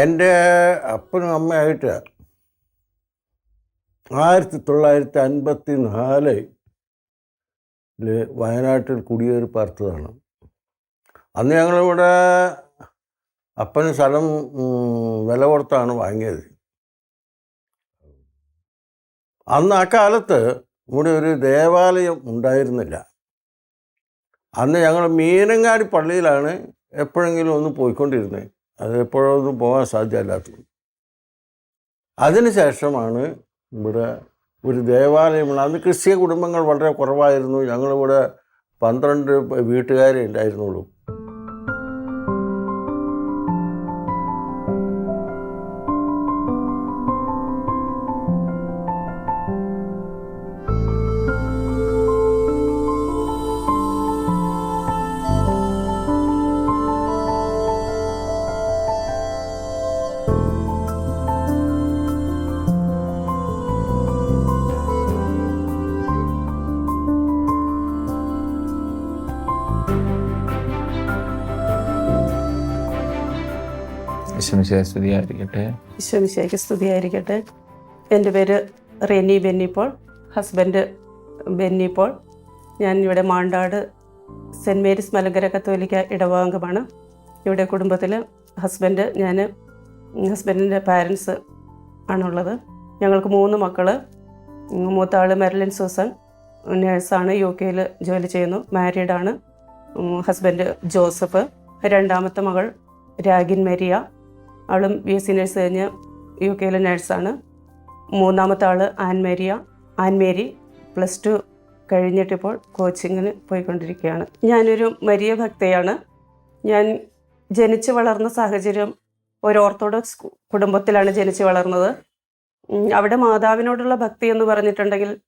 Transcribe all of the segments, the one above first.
എന്റെ അപ്പനും അമ്മയായിട്ട് ആയിരത്തി തൊള്ളായിരത്തി അൻപത്തി നാലിൽ വയനാട്ടിൽ കുടിയേറി പാർത്തതാണ്. അന്ന് ഞങ്ങളിവിടെ അപ്പന് സ്ഥലം വില കൊടുത്താണ് വാങ്ങിയത്. അന്ന് ആ കാലത്ത് ഇവിടെ ഒരു ദേവാലയം ഉണ്ടായിരുന്നില്ല. അന്ന് ഞങ്ങൾ മീനങ്ങാടി പള്ളിയിലാണ് എപ്പോഴെങ്കിലും ഒന്ന് പോയിക്കൊണ്ടിരുന്നത്. അത് എപ്പോഴൊന്നും പോകാൻ സാധ്യമല്ലാത്തത്. അതിനുശേഷമാണ് ഇവിടെ ഒരു ദേവാലയമുള്ള അന്ന് ക്രിസ്തീയ കുടുംബങ്ങൾ വളരെ കുറവായിരുന്നു. ഞങ്ങളിവിടെ പന്ത്രണ്ട് വീട്ടുകാരെ ഉണ്ടായിരുന്നുള്ളൂ. യേശുമിശിഹായ സ്തുതിയായിരിക്കട്ടെ. എന്റെ പേര് റെനി ബെന്നിപ്പോൾ ഹസ്ബൻഡ് ബെന്നിപ്പോൾ. ഞാൻ ഇവിടെ മാണ്ടാട് സെന്റ് മേരീസ് മലങ്കര കത്തോലിക്ക ഇടവാംഗമാണ്. ഇവിടെ കുടുംബത്തിൽ ഹസ്ബൻഡ് ഞാൻ ഹസ്ബൻഡിന്റെ പാരൻസ് ആണുള്ളത്. ഞങ്ങൾക്ക് മൂന്ന് മക്കൾ മൂത്ത ആൾ സൂസൻ നേഴ്സാണ് യു കെയിൽ ജോലി ചെയ്യുന്നു മാരീഡാണ്. ഹസ്ബൻഡ് ജോസഫ്. രണ്ടാമത്തെ മകൾ രാഗിൻ മെരിയ. അവളും ബി എസ് സി നഴ്സ് കഴിഞ്ഞ് യു കെയിലെ നഴ്സാണ് മൂന്നാമത്തെ ആൾ Ann Maria. Ann Mary plus two കഴിഞ്ഞിട്ടിപ്പോൾ കോച്ചിങ്ങിന് പോയിക്കൊണ്ടിരിക്കുകയാണ്. ഞാനൊരു മരിയ ഭക്തയാണ്. ഞാൻ ജനിച്ചു വളർന്ന സാഹചര്യം ഒരു ഓർത്തഡോക്സ് കുടുംബത്തിലാണ് ജനിച്ചു വളർന്നത്. അവിടെ മാതാവിനോടുള്ള ഭക്തി എന്ന് പറഞ്ഞിട്ടുണ്ടെങ്കിൽ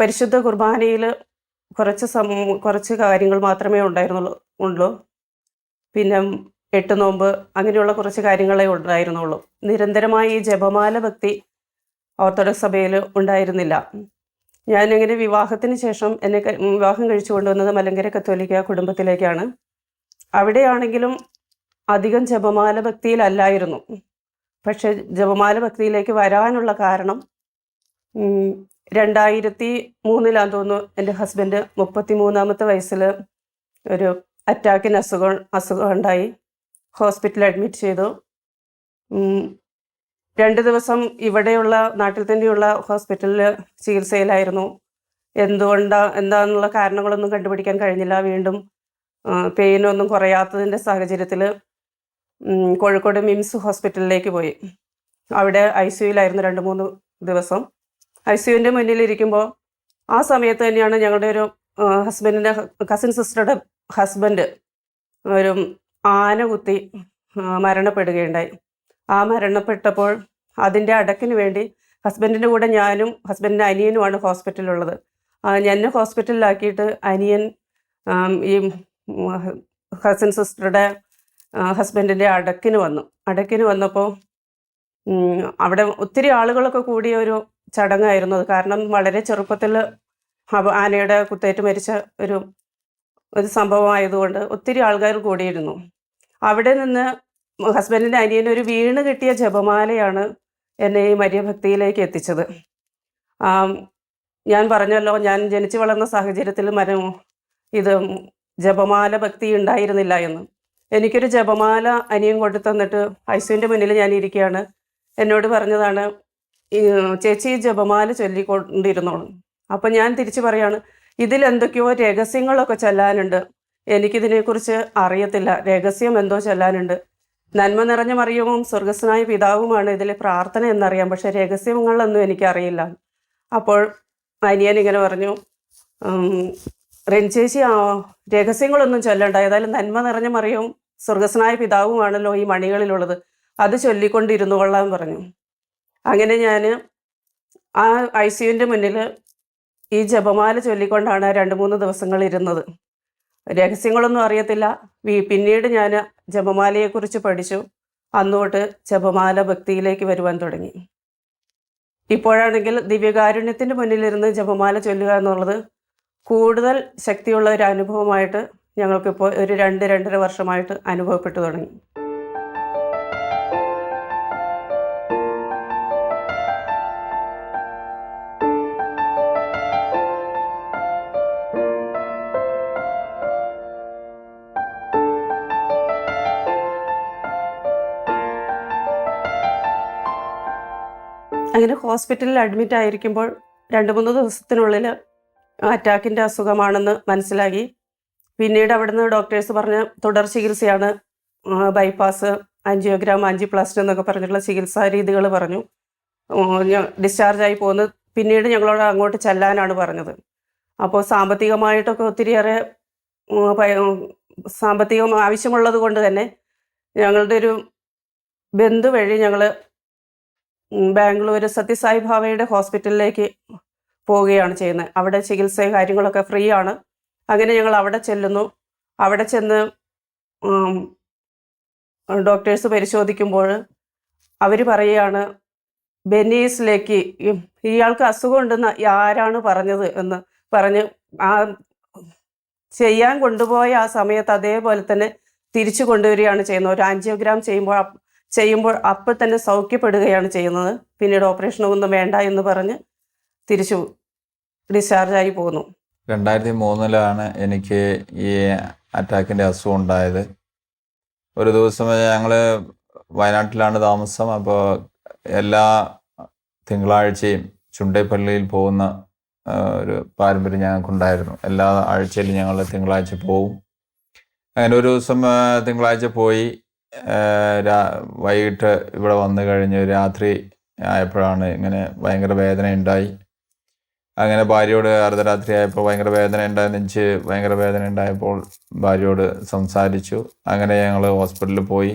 പരിശുദ്ധ കുർബാനയിൽ കുറച്ച് സം കുറച്ച് കാര്യങ്ങൾ മാത്രമേ ഉണ്ടായിരുന്നുള്ളൂ ഉള്ളൂ. പിന്നെ എട്ട് നോമ്പ് അങ്ങനെയുള്ള കുറച്ച് കാര്യങ്ങളെ ഉണ്ടായിരുന്നുള്ളൂ. നിരന്തരമായി ഈ ജപമാല ഭക്തി ഓർത്തഡോക്സ് സഭയിൽ ഉണ്ടായിരുന്നില്ല. ഞാനിങ്ങനെ വിവാഹത്തിന് ശേഷം എന്നെ വിവാഹം കഴിച്ചു കൊണ്ടുവന്നത് മലങ്കര കത്തോലിക്ക കുടുംബത്തിലേക്കാണ്. അവിടെയാണെങ്കിലും അധികം ജപമാല ഭക്തിയിലല്ലായിരുന്നു. പക്ഷെ ജപമാല ഭക്തിയിലേക്ക് വരാനുള്ള കാരണം രണ്ടായിരത്തി മൂന്നിലാന്ന് തോന്നുന്നു എന്റെ ഹസ്ബൻഡ് മുപ്പത്തി മൂന്നാമത്തെ വയസ്സിൽ ഒരു അറ്റാക്കിന് അസുഖം അസുഖം ഉണ്ടായി. ഹോസ്പിറ്റലിൽ അഡ്മിറ്റ് ചെയ്തു. രണ്ട് ദിവസം ഇവിടെയുള്ള നാട്ടിൽ തന്നെയുള്ള ഹോസ്പിറ്റലിൽ ചികിത്സയിലായിരുന്നു. എന്തുകൊണ്ടാ എന്താന്നുള്ള കാരണങ്ങളൊന്നും കണ്ടുപിടിക്കാൻ കഴിഞ്ഞില്ല. വീണ്ടും പെയിനൊന്നും കുറയാത്തതിന്റെ സാഹചര്യത്തിൽ കോഴിക്കോട് മിംസ് ഹോസ്പിറ്റലിലേക്ക് പോയി. അവിടെ ഐ സിയുലായിരുന്നു രണ്ട് മൂന്ന് ദിവസം. ഐ സിയുവിന്റെ മുന്നിലിരിക്കുമ്പോൾ ആ സമയത്ത് തന്നെയാണ് ഞങ്ങളുടെ ഒരു ഹസ്ബൻഡിന്റെ കസിൻ സിസ്റ്ററുടെ ഹസ്ബൻഡ് ഒരു ആന കുത്തി മരണപ്പെടുകയുണ്ടായി. ആ മരണപ്പെട്ടപ്പോൾ അതിന്റെ അടക്കിന് വേണ്ടി ഹസ്ബൻഡിന്റെ കൂടെ ഞാനും ഹസ്ബൻഡിന്റെ അനിയനുമാണ് ഹോസ്പിറ്റലിലുള്ളത് എന്നെ ഹോസ്പിറ്റലിലാക്കിയിട്ട് അനിയൻ ഈ കസിൻ സിസ്റ്ററുടെ ഹസ്ബൻഡിന്റെ അടക്കിന് വന്നു. അടക്കിന് വന്നപ്പോൾ അവിടെ ഒത്തിരി ആളുകളൊക്കെ കൂടിയ ഒരു ചടങ്ങായിരുന്നു. അത് കാരണം വളരെ ചെറുപ്പത്തിൽ ആനയുടെ കുത്തേറ്റ് മരിച്ച ഒരു ഒരു സംഭവമായതുകൊണ്ട് ഒത്തിരി ആൾക്കാർ കൂടിയിരുന്നു. അവിടെ നിന്ന് ഹസ്ബൻഡിന്റെ അനിയന് ഒരു വീണ് കിട്ടിയ ജപമാലയാണ് എന്നെ ഈ മര്യഭക്തിയിലേക്ക് എത്തിച്ചത്. ഞാൻ പറഞ്ഞല്ലോ ഞാൻ ജനിച്ചു വളർന്ന സാഹചര്യത്തിൽ മരം ഇത് ജപമാല ഭക്തി ഉണ്ടായിരുന്നില്ല എന്ന്. എനിക്കൊരു ജപമാല അനിയൻ കൊണ്ടു തന്നിട്ട് ഐസുവിന്റെ മുന്നിൽ ഞാൻ ഇരിക്കുകയാണ്. എന്നോട് പറഞ്ഞതാണ് ചേച്ചി ജപമാല ചൊല്ലിക്കൊണ്ടിരുന്നോളും. അപ്പം ഞാൻ തിരിച്ചു പറയാണ് ഇതിൽ എന്തൊക്കെയോ രഹസ്യങ്ങളൊക്കെ ചൊല്ലാനുണ്ട്. എനിക്കിതിനെക്കുറിച്ച് അറിയത്തില്ല. രഹസ്യം എന്തോ ചൊല്ലാനുണ്ട്. നന്മ നിറഞ്ഞ മറിയവും സ്വർഗസ്നായ പിതാവുമാണ് ഇതിലെ പ്രാർത്ഥന എന്നറിയാം. പക്ഷെ രഹസ്യങ്ങളൊന്നും എനിക്കറിയില്ല. അപ്പോൾ അനിയൻ ഇങ്ങനെ പറഞ്ഞു ആ രഹസ്യങ്ങളൊന്നും ചൊല്ലണ്ട. ഏതായാലും നന്മ നിറഞ്ഞ മറിയവും സ്വർഗസ്നായ പിതാവുമാണല്ലോ ഈ മണികളിലുള്ളത്. അത് ചൊല്ലിക്കൊണ്ടിരുന്നു കൊള്ളാൻ പറഞ്ഞു. അങ്ങനെ ഞാൻ ആ ഐ സിയുവിന്റെ മുന്നിൽ ഈ ജപമാല ചൊല്ലിക്കൊണ്ടാണ് രണ്ട് മൂന്ന് ദിവസങ്ങൾ ഇരുന്നത്. രഹസ്യങ്ങളൊന്നും അറിയത്തില്ല. പിന്നീട് ഞാൻ ജപമാലയെക്കുറിച്ച് പഠിച്ചു. അന്നോട്ട് ജപമാല ഭക്തിയിലേക്ക് വരുവാൻ തുടങ്ങി. ഇപ്പോഴാണെങ്കിൽ ദിവ്യകാരുണ്യത്തിന്റെ മുന്നിലിരുന്ന് ജപമാല ചൊല്ലുക എന്നുള്ളത് കൂടുതൽ ശക്തിയുള്ള ഒരു അനുഭവമായിട്ട് ഞങ്ങൾക്കിപ്പോൾ ഒരു രണ്ട് രണ്ടര വർഷമായിട്ട് അനുഭവപ്പെട്ടു തുടങ്ങി. ഹോസ്പിറ്റലിൽ അഡ്മിറ്റ് ആയിരിക്കുമ്പോൾ രണ്ട് മൂന്ന് ദിവസത്തിനുള്ളിൽ അറ്റാക്കിന്റെ അസുഖമാണെന്ന് മനസ്സിലാക്കി പിന്നീട് അവിടുന്ന് ഡോക്ടേഴ്സ് പറഞ്ഞ തുടർ ചികിത്സയാണ് ബൈപ്പാസ് ആൻജിയോഗ്രാം ആൻജിപ്ലാസ്റ്റ് എന്നൊക്കെ പറഞ്ഞിട്ടുള്ള ചികിത്സാ രീതികൾ പറഞ്ഞു. ഡിസ്ചാർജായി പോകുന്നു പിന്നീട് ഞങ്ങളോട് അങ്ങോട്ട് ചെല്ലാനാണ് പറഞ്ഞത്. അപ്പോൾ സാമ്പത്തികമായിട്ടൊക്കെ ഒത്തിരിയേറെ സാമ്പത്തികം ആവശ്യമുള്ളത് കൊണ്ട് തന്നെ ഞങ്ങളുടെ ഒരു ബന്ധു വഴി ഞങ്ങൾ ബാംഗ്ലൂർ സത്യസായി ഭാവയുടെ ഹോസ്പിറ്റലിലേക്ക് പോവുകയാണ് ചെയ്യുന്നത്. അവിടെ ചികിത്സയും കാര്യങ്ങളൊക്കെ ഫ്രീ ആണ് അങ്ങനെ ഞങ്ങൾ അവിടെ ചെല്ലുന്നു. അവിടെ ചെന്ന് ഡോക്ടേഴ്സ് പരിശോധിക്കുമ്പോൾ അവർ പറയുകയാണ് ബെനീസിലേക്ക് ഇയാൾക്ക് അസുഖമുണ്ടെന്ന് ആരാണ് പറഞ്ഞത് എന്ന് പറഞ്ഞ് ആ ചെയ്യാൻ കൊണ്ടുപോയ ആ സമയത്ത് അതേപോലെ തന്നെ തിരിച്ചു കൊണ്ടുവരികയാണ് ചെയ്യുന്നത്. ഒരു ആൻജിയോഗ്രാം ചെയ്യുമ്പോൾ ചെയ്യുമ്പോൾ അപ്പോൾ തന്നെ സൗഖ്യപ്പെടുകയാണ് ചെയ്യുന്നത്. പിന്നീട് ഓപ്പറേഷനൊന്നും വേണ്ട എന്ന് പറഞ്ഞ് തിരിച്ചു ഡിസ്ചാർജായി പോകുന്നു രണ്ടായിരത്തി മൂന്നിലാണ് എനിക്ക് ഈ അറ്റാക്കിന്റെ അസുഖം ഉണ്ടായത്. ഒരു ദിവസം ഞങ്ങൾ വയനാട്ടിലാണ് താമസം. അപ്പോൾ എല്ലാ തിങ്കളാഴ്ചയും ചുണ്ടേപ്പള്ളിയിൽ പോകുന്ന ഒരു പാരമ്പര്യം ഞങ്ങൾക്കുണ്ടായിരുന്നു. എല്ലാ ആഴ്ചയിലും ഞങ്ങൾ തിങ്കളാഴ്ച പോവും. അങ്ങനെ ഒരു ദിവസം തിങ്കളാഴ്ച പോയി. വൈകിട്ട് ഇവിടെ വന്നു കഴിഞ്ഞ് രാത്രി ആയപ്പോഴാണ് ഇങ്ങനെ ഭയങ്കര വേദന ഉണ്ടായി അങ്ങനെ ഭാര്യയോട് അർദ്ധരാത്രി ആയപ്പോൾ ഭയങ്കര വേദന ഉണ്ടായി ഭയങ്കര വേദന ഉണ്ടായപ്പോൾ ഭാര്യയോട് സംസാരിച്ചു. അങ്ങനെ ഞങ്ങൾ ഹോസ്പിറ്റലിൽ പോയി.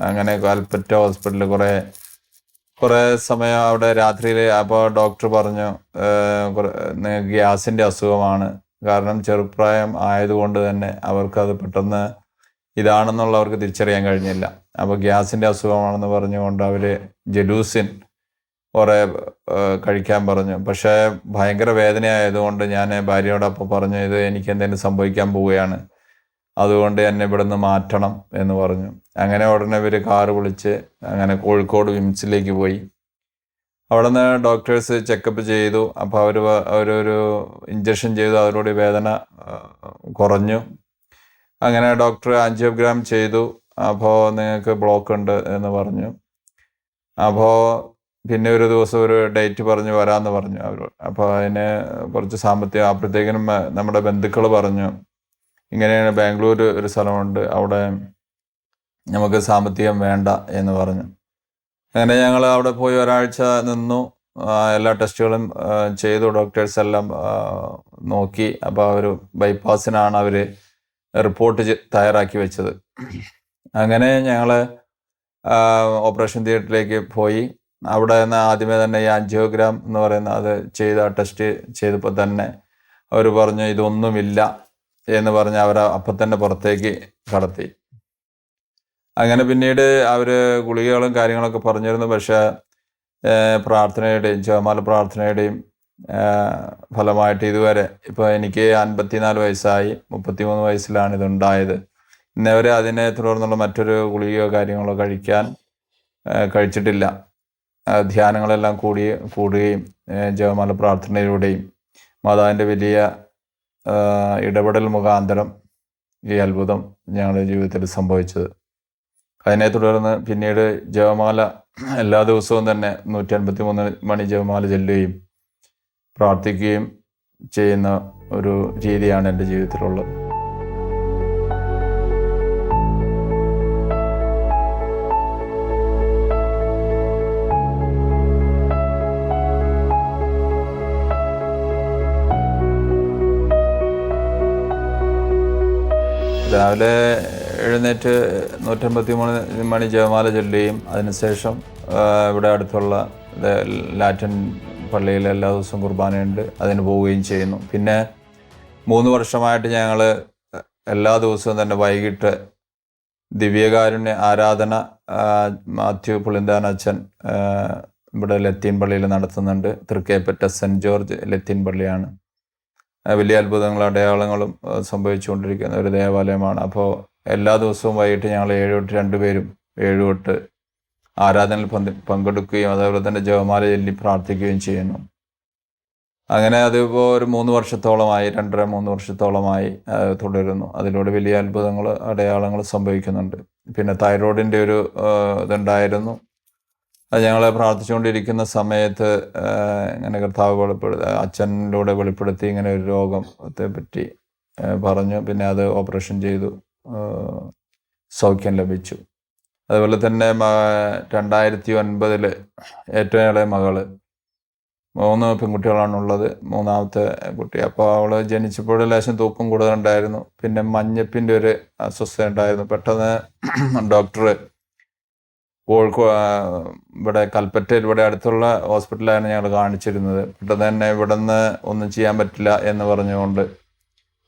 അങ്ങനെ കൽപ്പറ്റ ഹോസ്പിറ്റലിൽ കുറേ കുറേ സമയം അവിടെ രാത്രിയിൽ അപ്പോൾ ഡോക്ടർ പറഞ്ഞു "ഏഹ്, കുറേ- നിങ്ങൾക്ക് ഗ്യാസിന്റെ അസുഖമാണ്. കാരണം ചെറുപ്രായം ആയതുകൊണ്ട് തന്നെ അവർക്കത് പെട്ടെന്ന് ഇതാണെന്നുള്ള അവർക്ക് തിരിച്ചറിയാൻ കഴിഞ്ഞില്ല. അപ്പോൾ ഗ്യാസിന്റെ അസുഖമാണെന്ന് പറഞ്ഞുകൊണ്ട് അവർ ജലൂസിൻ കുറേ കഴിക്കാൻ പറഞ്ഞു. പക്ഷേ ഭയങ്കര വേദനയായതുകൊണ്ട് ഞാൻ ഭാര്യയോടൊപ്പം പറഞ്ഞു ഇത് എനിക്ക് എന്തെങ്കിലും സംഭവിക്കാൻ പോവുകയാണ്. അതുകൊണ്ട് എന്നെ ഇവിടുന്ന് മാറ്റണം എന്ന് പറഞ്ഞു. അങ്ങനെ ഉടനെ ഇവർ കാറ് വിളിച്ച് അങ്ങനെ കോഴിക്കോട് വിംസിലേക്ക് പോയി. അവിടെ നിന്ന് ഡോക്ടേഴ്സ് ചെക്കപ്പ് ചെയ്തു. അപ്പോൾ അവർ അവരൊരു ഇഞ്ചക്ഷൻ ചെയ്തു. അവരോട് വേദന കുറഞ്ഞു. അങ്ങനെ ഡോക്ടർ ആൻജിയോഗ്രാം ചെയ്തു. അപ്പോൾ നിങ്ങൾക്ക് ബ്ലോക്ക് ഉണ്ട് എന്ന് പറഞ്ഞു. അപ്പോൾ പിന്നെ ഒരു ദിവസം ഒരു ഡേറ്റ് പറഞ്ഞ് വരാമെന്ന് പറഞ്ഞു അവർ അപ്പോൾ അതിന് കുറച്ച് സാമ്പത്തികം അപ്പോഴത്തേക്കിനും നമ്മുടെ ബന്ധുക്കൾ പറഞ്ഞു ഇങ്ങനെയാണ് ബാംഗ്ലൂർ ഒരു സ്ഥലമുണ്ട് അവിടെ നമുക്ക് സാമ്പത്തികം വേണ്ട എന്ന് പറഞ്ഞു. അങ്ങനെ ഞങ്ങൾ അവിടെ പോയി ഒരാഴ്ച നിന്നു. എല്ലാ ടെസ്റ്റുകളും ചെയ്തു. ഡോക്ടേഴ്സ് എല്ലാം നോക്കി. അപ്പോൾ അവർ ബൈപ്പാസിനാണ് അവർ റിപ്പോർട്ട് തയ്യാറാക്കി വെച്ചത്. അങ്ങനെ ഞങ്ങൾ ഓപ്പറേഷൻ തിയേറ്ററിലേക്ക് പോയി. അവിടെ നിന്ന് ആദ്യമേ തന്നെ ഈ ആൻജിയോഗ്രാം എന്ന് പറയുന്ന അത് ചെയ്ത ടെസ്റ്റ് ചെയ്തപ്പോൾ തന്നെ അവർ പറഞ്ഞു ഇതൊന്നുമില്ല എന്ന് പറഞ്ഞ് അവരെ അപ്പം തന്നെ പുറത്തേക്ക് കടത്തി. അങ്ങനെ പിന്നീട് അവർ ഗുളികകളും കാര്യങ്ങളൊക്കെ പറഞ്ഞിരുന്നു. പക്ഷേ പ്രാർത്ഥനയുടെയും ജപമാല പ്രാർത്ഥനയുടെയും ഫലമായിട്ട് ഇതുവരെ ഇപ്പോൾ എനിക്ക് അൻപത്തിനാല് വയസ്സായി മുപ്പത്തിമൂന്ന് വയസ്സിലാണ് ഇതുണ്ടായത്. ഇന്നേവരെ അതിനെ തുടർന്നുള്ള മറ്റൊരു ഗുളികയോ കാര്യങ്ങളോ കഴിക്കാൻ കഴിച്ചിട്ടില്ല. ധ്യാനങ്ങളെല്ലാം കൂടി കൂടുകയും ജപമാല പ്രാർത്ഥനയിലൂടെയും മാതാവിന്റെ വലിയ ഇടപെടൽ മുഖാന്തരം ഈ അത്ഭുതം ഞങ്ങളുടെ ജീവിതത്തിൽ സംഭവിച്ചത്. അതിനെ തുടർന്ന് പിന്നീട് ജപമാല എല്ലാ ദിവസവും തന്നെ നൂറ്റി അൻപത്തി മൂന്ന് മണി ജപമാല ചെല്ലുകയും പ്രാർത്ഥിക്കുകയും ചെയ്യുന്ന ഒരു രീതിയാണ് എന്റെ ജീവിതത്തിലുള്ളത്. രാവിലെ എഴുന്നേറ്റ് നൂറ്റമ്പത്തി മൂന്ന് മണി ജപമാല ചൊല്ലുകയും അതിനുശേഷം ഇവിടെ അടുത്തുള്ള ലാറ്റിൻ പള്ളിയിൽ എല്ലാ ദിവസവും കുർബാനയുണ്ട് അതിന് പോവുകയും ചെയ്യുന്നു. പിന്നെ മൂന്ന് വർഷമായിട്ട് ഞങ്ങൾ എല്ലാ ദിവസവും തന്നെ വൈകിട്ട് ദിവ്യകാരുണ്യ ആരാധന മാത്യു പുളിന്താൻ അച്ഛൻ ഇവിടെ ലത്തീൻ പള്ളിയിൽ നടത്തുന്നുണ്ട്. തൃക്കേപ്പറ്റ സെന്റ് ജോർജ് ലത്തീൻ പള്ളിയാണ്. വലിയ അത്ഭുതങ്ങളും അടയാളങ്ങളും സംഭവിച്ചുകൊണ്ടിരിക്കുന്ന ഒരു ദേവാലയമാണ്. അപ്പോൾ എല്ലാ ദിവസവും വൈകിട്ട് ഞങ്ങൾ ഏഴ് തൊട്ട് രണ്ടുപേരും ഏഴ് തൊട്ട് ആരാധനയിൽ പങ്കെടുക്കുകയും അതേപോലെ തന്നെ ജപമാല ചൊല്ലി പ്രാർത്ഥിക്കുകയും ചെയ്യുന്നു. അങ്ങനെ അതിപ്പോൾ ഒരു മൂന്ന് വർഷത്തോളമായി രണ്ടര മൂന്ന് വർഷത്തോളമായി തുടരുന്നു. അതിലൂടെ വലിയ അത്ഭുതങ്ങൾ അടയാളങ്ങൾ സംഭവിക്കുന്നുണ്ട്. പിന്നെ തൈറോയിഡിന്റെ ഒരു ഇതുണ്ടായിരുന്നു. അത് ഞങ്ങൾ പ്രാർത്ഥിച്ചുകൊണ്ടിരിക്കുന്ന സമയത്ത് ഇങ്ങനെ കർത്താവ് വെളിപ്പെടുത്തി അച്ഛനിലൂടെ വെളിപ്പെടുത്തി ഇങ്ങനെ ഒരു രോഗത്തെ പറ്റി പറഞ്ഞു. പിന്നെ അത് ഓപ്പറേഷൻ ചെയ്തു. സൗഖ്യം ലഭിച്ചു. അതുപോലെ തന്നെ രണ്ടായിരത്തി ഒൻപതിൽ ഏറ്റവും ഇളയ മകൾ. മൂന്ന് പെൺകുട്ടികളാണുള്ളത് മൂന്നാമത്തെ കുട്ടി. അപ്പോൾ അവൾ ജനിച്ചപ്പോൾ ലേശം തൂക്കം കൂടുതലുണ്ടായിരുന്നു. പിന്നെ മഞ്ഞപ്പിന്റെ ഒരു അസ്വസ്ഥത ഉണ്ടായിരുന്നു. പെട്ടെന്ന് ഡോക്ടർ കോഴിക്കോ ഇവിടെ കൽപ്പറ്റയിൽ ഇവിടെ അടുത്തുള്ള ഹോസ്പിറ്റലാണ് ഞങ്ങൾ കാണിച്ചിരുന്നത്. പെട്ടെന്ന് തന്നെ ഇവിടെ നിന്ന് ഒന്നും ചെയ്യാൻ പറ്റില്ല എന്ന് പറഞ്ഞുകൊണ്ട്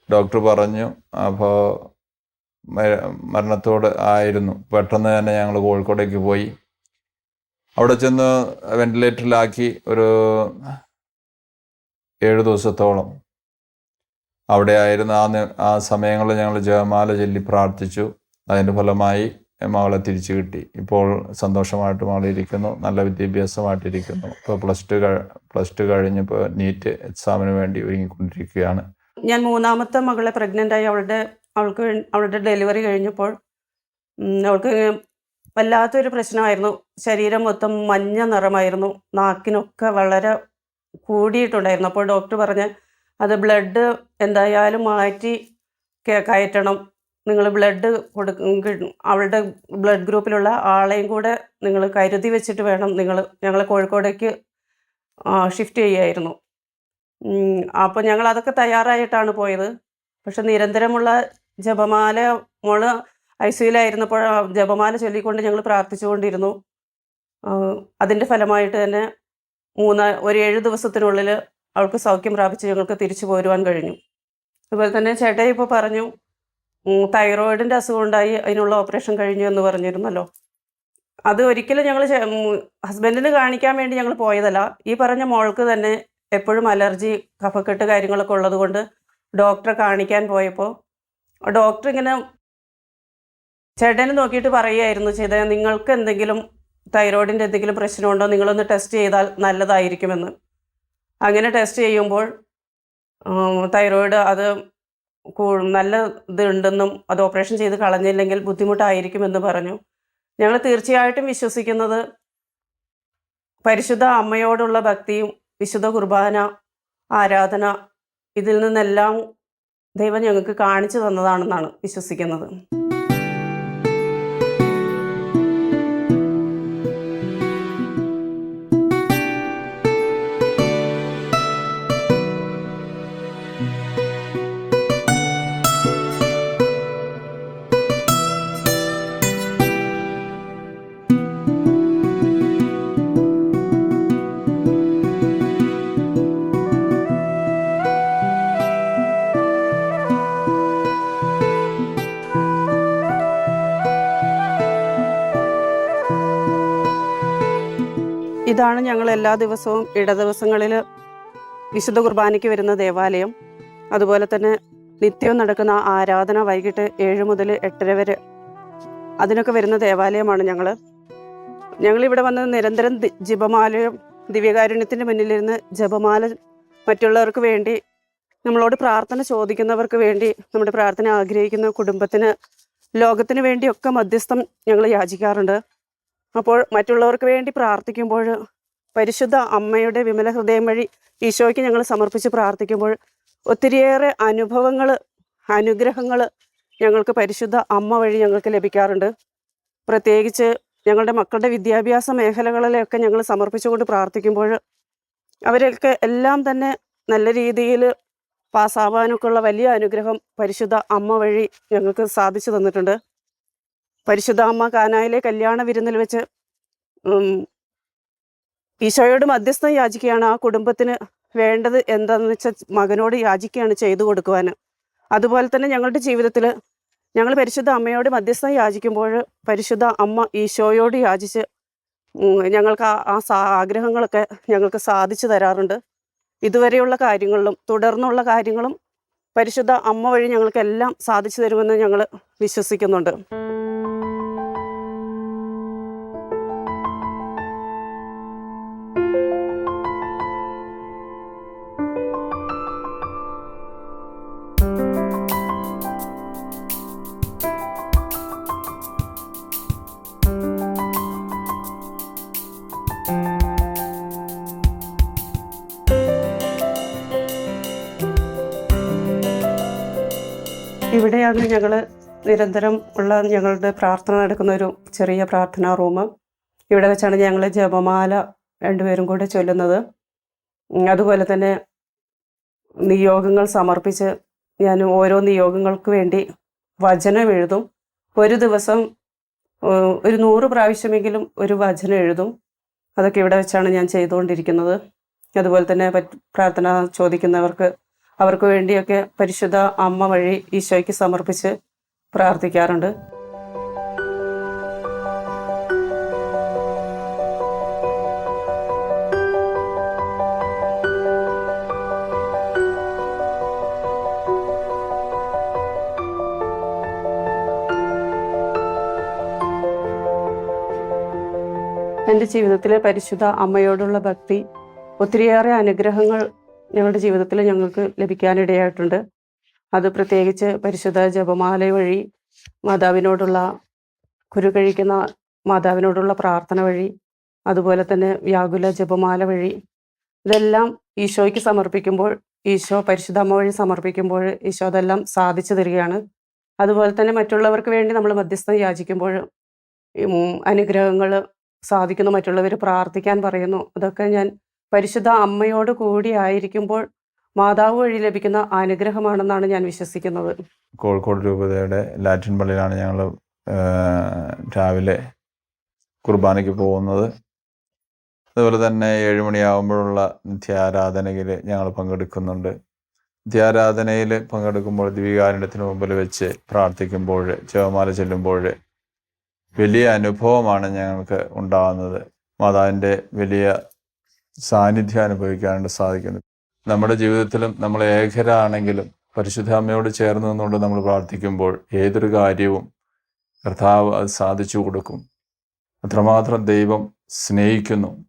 ഡോക്ടർ പറഞ്ഞു. അപ്പോൾ മരണത്തോട് ആയിരുന്നു. പെട്ടെന്ന് തന്നെ ഞങ്ങൾ കോഴിക്കോടേക്ക് പോയി. അവിടെ ചെന്ന് വെന്റിലേറ്ററിലാക്കി ഒരു ഏഴ് ദിവസത്തോളം. അവിടെ ആയിരുന്നു ആ ആ സമയങ്ങളിൽ ഞങ്ങൾ ജയമാല ചൊല്ലി പ്രാർത്ഥിച്ചു. അതിന്റെ ഫലമായി മകളെ തിരിച്ചു കിട്ടി. ഇപ്പോൾ സന്തോഷമായിട്ട് മകളിരിക്കുന്നു നല്ല വിദ്യാഭ്യാസമായിട്ടിരിക്കുന്നു. ഇപ്പോൾ പ്ലസ് ടു പ്ലസ് ടു കഴിഞ്ഞപ്പോൾ നീറ്റ് എക്സാമിന് വേണ്ടി ഒരുങ്ങിക്കൊണ്ടിരിക്കുകയാണ്. ഞാൻ മൂന്നാമത്തെ മകളെ പ്രഗ്നന്റായി അവളുടെ അവൾക്ക് അവളുടെ ഡെലിവറി കഴിഞ്ഞപ്പോൾ അവൾക്ക് വല്ലാത്തൊരു പ്രശ്നമായിരുന്നു. ശരീരം മൊത്തം മഞ്ഞ നിറമായിരുന്നു. നാക്കിനൊക്കെ വളരെ കൂടിയിട്ടുണ്ടായിരുന്നു. അപ്പോൾ ഡോക്ടർ പറഞ്ഞ് അത് ബ്ലഡ് എന്തായാലും മാറ്റി കയറ്റണം. നിങ്ങൾ ബ്ലഡ് കൊടുക്കും അവളുടെ ബ്ലഡ് ഗ്രൂപ്പിലുള്ള ആളെയും കൂടെ നിങ്ങൾ കരുതി വെച്ചിട്ട് വേണം നിങ്ങൾ ഞങ്ങൾ കോഴിക്കോടേക്ക് ഷിഫ്റ്റ് ചെയ്യായിരുന്നു. അപ്പോൾ ഞങ്ങൾ അതൊക്കെ തയ്യാറായിട്ടാണ് പോയത്. പക്ഷെ നിരന്തരമുള്ള ജപമാല മോൾ ഐ സിയിലായിരുന്നപ്പോൾ ജപമാല ചൊല്ലിക്കൊണ്ട് ഞങ്ങൾ പ്രാർത്ഥിച്ചുകൊണ്ടിരുന്നു. അതിന്റെ ഫലമായിട്ട് തന്നെ മൂന്ന് ഒരു ഏഴ് ദിവസത്തിനുള്ളിൽ അവൾക്ക് സൗഖ്യം പ്രാപിച്ച് ഞങ്ങൾക്ക് തിരിച്ചു പോരുവാൻ കഴിഞ്ഞു. അതുപോലെ തന്നെ ചേട്ടായി ഇപ്പോൾ പറഞ്ഞു തൈറോയിഡിന്റെ അസുഖം ഉണ്ടായി അതിനുള്ള ഓപ്പറേഷൻ കഴിഞ്ഞു എന്ന് പറഞ്ഞിരുന്നല്ലോ. അത് ഒരിക്കലും ഞങ്ങൾ ഹസ്ബൻഡിന് കാണിക്കാൻ വേണ്ടി ഞങ്ങൾ പോയതല്ല. ഈ പറഞ്ഞ മോൾക്ക് തന്നെ എപ്പോഴും അലർജി കഫക്കെട്ട് കാര്യങ്ങളൊക്കെ ഉള്ളതുകൊണ്ട് ഡോക്ടറെ കാണിക്കാൻ പോയപ്പോൾ ഡോക്ടർ ഇങ്ങനെ ചേട്ടനെ നോക്കിയിട്ട് പറയുമായിരുന്നു ചെയ്ത നിങ്ങൾക്ക് എന്തെങ്കിലും തൈറോയിഡിന്റെ എന്തെങ്കിലും പ്രശ്നമുണ്ടോ നിങ്ങളൊന്ന് ടെസ്റ്റ് ചെയ്താൽ നല്ലതായിരിക്കുമെന്ന്. അങ്ങനെ ടെസ്റ്റ് ചെയ്യുമ്പോൾ തൈറോയിഡ് അത് നല്ല ഇതുണ്ടെന്നും അത് ഓപ്പറേഷൻ ചെയ്ത് കളഞ്ഞില്ലെങ്കിൽ ബുദ്ധിമുട്ടായിരിക്കുമെന്ന് പറഞ്ഞു. ഞങ്ങൾ തീർച്ചയായിട്ടും വിശ്വസിക്കുന്നത് പരിശുദ്ധ അമ്മയോടുള്ള ഭക്തിയും വിശുദ്ധ കുർബാന ആരാധന ഇതിൽ നിന്നെല്ലാം ദൈവം ഞങ്ങൾക്ക് കാണിച്ചു തന്നതാണെന്നാണ് വിശ്വസിക്കുന്നത്. ഇതാണ് ഞങ്ങൾ എല്ലാ ദിവസവും ഇട ദിവസങ്ങളിൽ വിശുദ്ധ കുർബാനയ്ക്ക് വരുന്ന ദേവാലയം. അതുപോലെ തന്നെ നിത്യവും നടക്കുന്ന ആരാധന വൈകിട്ട് ഏഴ് മുതൽ എട്ടര വരെ. അതിനൊക്കെ വരുന്ന ദേവാലയമാണ് ഞങ്ങൾ. ഞങ്ങളിവിടെ വന്ന് നിരന്തരം ജപമാലയും ദിവ്യകാരുണ്യത്തിന്റെ മുന്നിലിരുന്ന് ജപമാല മറ്റുള്ളവർക്ക് വേണ്ടി നമ്മളോട് പ്രാർത്ഥന ചോദിക്കുന്നവർക്ക് വേണ്ടി നമ്മുടെ പ്രാർത്ഥന ആഗ്രഹിക്കുന്ന കുടുംബത്തിന് ലോകത്തിന് വേണ്ടിയൊക്കെ മധ്യസ്ഥം ഞങ്ങൾ യാചിക്കാറുണ്ട്. അപ്പോൾ മറ്റുള്ളവർക്ക് വേണ്ടി പ്രാർത്ഥിക്കുമ്പോൾ പരിശുദ്ധ അമ്മയുടെ വിമല ഹൃദയം വഴി ഈശോയ്ക്ക് ഞങ്ങൾ സമർപ്പിച്ച് പ്രാർത്ഥിക്കുമ്പോൾ ഒത്തിരിയേറെ അനുഭവങ്ങൾ അനുഗ്രഹങ്ങൾ ഞങ്ങൾക്ക് പരിശുദ്ധ അമ്മ വഴി ഞങ്ങൾക്ക് ലഭിക്കാറുണ്ട്. പ്രത്യേകിച്ച് ഞങ്ങളുടെ മക്കളുടെ വിദ്യാഭ്യാസ മേഖലകളിലൊക്കെ ഞങ്ങൾ സമർപ്പിച്ചുകൊണ്ട് പ്രാർത്ഥിക്കുമ്പോൾ അവരൊക്കെ എല്ലാം തന്നെ നല്ല രീതിയിൽ പാസ്സാവാനൊക്കെയുള്ള വലിയ അനുഗ്രഹം പരിശുദ്ധ അമ്മ വഴി ഞങ്ങൾക്ക് സാധിച്ചു തന്നിട്ടുണ്ട്. പരിശുദ്ധ അമ്മ കാനായിലെ കല്യാണ വിരുന്നിൽ വെച്ച് ഈശോയോട് മധ്യസ്ഥം യാചിക്കുകയാണ് ആ കുടുംബത്തിന് വേണ്ടത് എന്താണെന്ന് വെച്ചാൽ മകനോട് യാചിക്കുകയാണ് ചെയ്തു കൊടുക്കുവാൻ. അതുപോലെ തന്നെ ഞങ്ങളുടെ ജീവിതത്തിൽ ഞങ്ങൾ പരിശുദ്ധ അമ്മയോട് മധ്യസ്ഥം യാചിക്കുമ്പോൾ പരിശുദ്ധ അമ്മ ഈശോയോട് യാചിച്ച് ഞങ്ങൾക്ക് ആ ആ സാ ആഗ്രഹങ്ങളൊക്കെ ഞങ്ങൾക്ക് സാധിച്ചു തരാറുണ്ട്. ഇതുവരെയുള്ള കാര്യങ്ങളിലും തുടർന്നുള്ള കാര്യങ്ങളും പരിശുദ്ധ അമ്മ വഴി ഞങ്ങൾക്കെല്ലാം സാധിച്ചു തരുമെന്ന് ഞങ്ങൾ വിശ്വസിക്കുന്നുണ്ട്. ഇവിടെയാണ് ഞങ്ങൾ നിരന്തരം ഉള്ള ഞങ്ങളുടെ പ്രാർത്ഥന നടക്കുന്ന ഒരു ചെറിയ പ്രാർത്ഥനാ റൂം. ഇവിടെ വെച്ചാണ് ഞങ്ങൾ ജപമാല രണ്ടുപേരും കൂടെ ചൊല്ലുന്നത്. അതുപോലെ തന്നെ നിയോഗങ്ങൾ സമർപ്പിച്ച് ഞാൻ ഓരോ നിയോഗങ്ങൾക്ക് വേണ്ടി വചനം എഴുതും. ഒരു ദിവസം ഒരു നൂറ് പ്രാവശ്യമെങ്കിലും ഒരു വചനം എഴുതും. അതൊക്കെ ഇവിടെ വെച്ചാണ് ഞാൻ ചെയ്തുകൊണ്ടിരിക്കുന്നത്. അതുപോലെ തന്നെ പ്രാർത്ഥന ചോദിക്കുന്നവർക്ക് അവർക്ക് വേണ്ടിയൊക്കെ പരിശുദ്ധ അമ്മ വഴി ഈശോയ്ക്ക് സമർപ്പിച്ച് പ്രാർത്ഥിക്കാറുണ്ട്. എന്റെ ജീവിതത്തിലെ പരിശുദ്ധ അമ്മയോടുള്ള ഭക്തി ഒത്തിരിയേറെ അനുഗ്രഹങ്ങൾ ഞങ്ങളുടെ ജീവിതത്തിൽ ഞങ്ങൾക്ക് ലഭിക്കാനിടയായിട്ടുണ്ട്. അത് പ്രത്യേകിച്ച് പരിശുദ്ധ ജപമാല വഴി മാതാവിനോടുള്ള കുരു കഴിക്കുന്ന മാതാവിനോടുള്ള പ്രാർത്ഥന വഴി അതുപോലെ തന്നെ വ്യാകുല ജപമാല വഴി ഇതെല്ലാം ഈശോയ്ക്ക് സമർപ്പിക്കുമ്പോൾ ഈശോ പരിശുദ്ധ അമ്മ വഴി സമർപ്പിക്കുമ്പോൾ ഈശോ അതെല്ലാം സാധിച്ചു തരികയാണ്. അതുപോലെ തന്നെ മറ്റുള്ളവർക്ക് വേണ്ടി നമ്മൾ മധ്യസ്ഥം യാചിക്കുമ്പോൾ അനുഗ്രഹങ്ങൾ സാധിക്കുന്നു മറ്റുള്ളവർ പ്രാർത്ഥിക്കാൻ പറയുന്നു. അതൊക്കെ ഞാൻ പരിശുദ്ധ അമ്മയോട് കൂടി ആയിരിക്കുമ്പോൾ മാതാവ് വഴി ലഭിക്കുന്ന അനുഗ്രഹമാണെന്നാണ് ഞാൻ വിശ്വസിക്കുന്നത്. കോഴിക്കോട് രൂപതയുടെ ലാറ്റിൻ പള്ളിയിലാണ് ഞങ്ങൾ രാവിലെ കുർബാനയ്ക്ക് പോകുന്നത്. അതുപോലെ തന്നെ ഏഴുമണിയാകുമ്പോഴുള്ള നിത്യാരാധനയിൽ ഞങ്ങൾ പങ്കെടുക്കുന്നുണ്ട്. നിത്യാരാധനയിൽ പങ്കെടുക്കുമ്പോൾ ദ്വീകാരണത്തിന് മുമ്പിൽ വെച്ച് പ്രാർത്ഥിക്കുമ്പോൾ ജപമാല ചെല്ലുമ്പോൾ വലിയ അനുഭവമാണ് ഞങ്ങൾക്ക് ഉണ്ടാകുന്നത്. മാതാവിന്റെ വലിയ സാന്നിധ്യം അനുഭവിക്കാനായിട്ട് സാധിക്കുന്നത് നമ്മുടെ ജീവിതത്തിലും നമ്മൾ ഏകരാണെങ്കിലും പരിശുദ്ധ അമ്മയോട് ചേർന്ന് നിന്നുകൊണ്ട് നമ്മൾ പ്രാർത്ഥിക്കുമ്പോൾ ഏതൊരു കാര്യവും കർത്താവ് അത് സാധിച്ചു കൊടുക്കും. അത്രമാത്രം ദൈവം സ്നേഹിക്കുന്നു.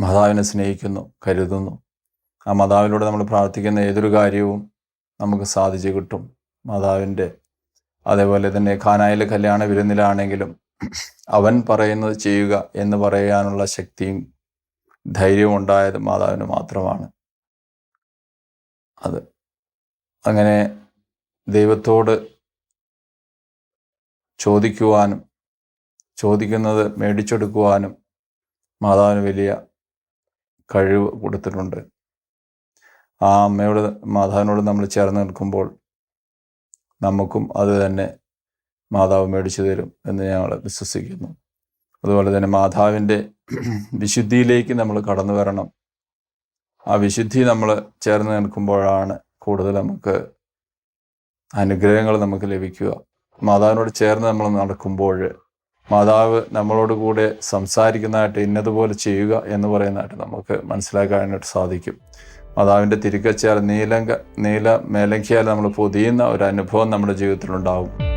മാതാവിനെ സ്നേഹിക്കുന്നു കരുതുന്നു. ആ മാതാവിലൂടെ നമ്മൾ പ്രാർത്ഥിക്കുന്ന ഏതൊരു കാര്യവും നമുക്ക് സാധിച്ചു കിട്ടും. മാതാവിന്റെ അതേപോലെ തന്നെ ഖാനായിലെ കല്യാണ വിരുന്നിലാണെങ്കിലും അവൻ പറയുന്നത് ചെയ്യുക എന്ന് പറയാനുള്ള ശക്തിയും ധൈര്യവും ഉണ്ടായത് മാതാവിന് മാത്രമാണ്. അത്. അങ്ങനെ ദൈവത്തോട് ചോദിക്കുവാനും ചോദിക്കുന്നത് മേടിച്ചെടുക്കുവാനും മാതാവിന് വലിയ കഴിവ് കൊടുത്തിട്ടുണ്ട്. ആ അമ്മയോട് മാതാവിനോട് നമ്മൾ ചേർന്ന് നിൽക്കുമ്പോൾ നമുക്കും അത് തന്നെ മാതാവ് മേടിച്ചു തരും എന്ന് ഞങ്ങൾ വിശ്വസിക്കുന്നു. അതുപോലെ തന്നെ മാതാവിന്റെ വിശുദ്ധിയിലേക്ക് നമ്മൾ കടന്നു വരണം. ആ വിശുദ്ധി നമ്മൾ ചേർന്ന് നിൽക്കുമ്പോഴാണ് കൂടുതൽ നമുക്ക് അനുഗ്രഹങ്ങൾ നമുക്ക് ലഭിക്കുക. മാതാവിനോട് ചേർന്ന് നമ്മൾ നടക്കുമ്പോൾ മാതാവ് നമ്മളോട് കൂടെ സംസാരിക്കുന്നതായിട്ട് ഇന്നതുപോലെ ചെയ്യുക എന്ന് പറയുന്നതായിട്ട് നമുക്ക് മനസ്സിലാക്കാനായിട്ട് സാധിക്കും. മാതാവിന്റെ തിരുക്കച്ചാൽ നീലങ്ക നീല മേലങ്കിയാൽ നമ്മൾ പൊതിയുന്ന ഒരു അനുഭവം നമ്മുടെ ജീവിതത്തിലുണ്ടാവും.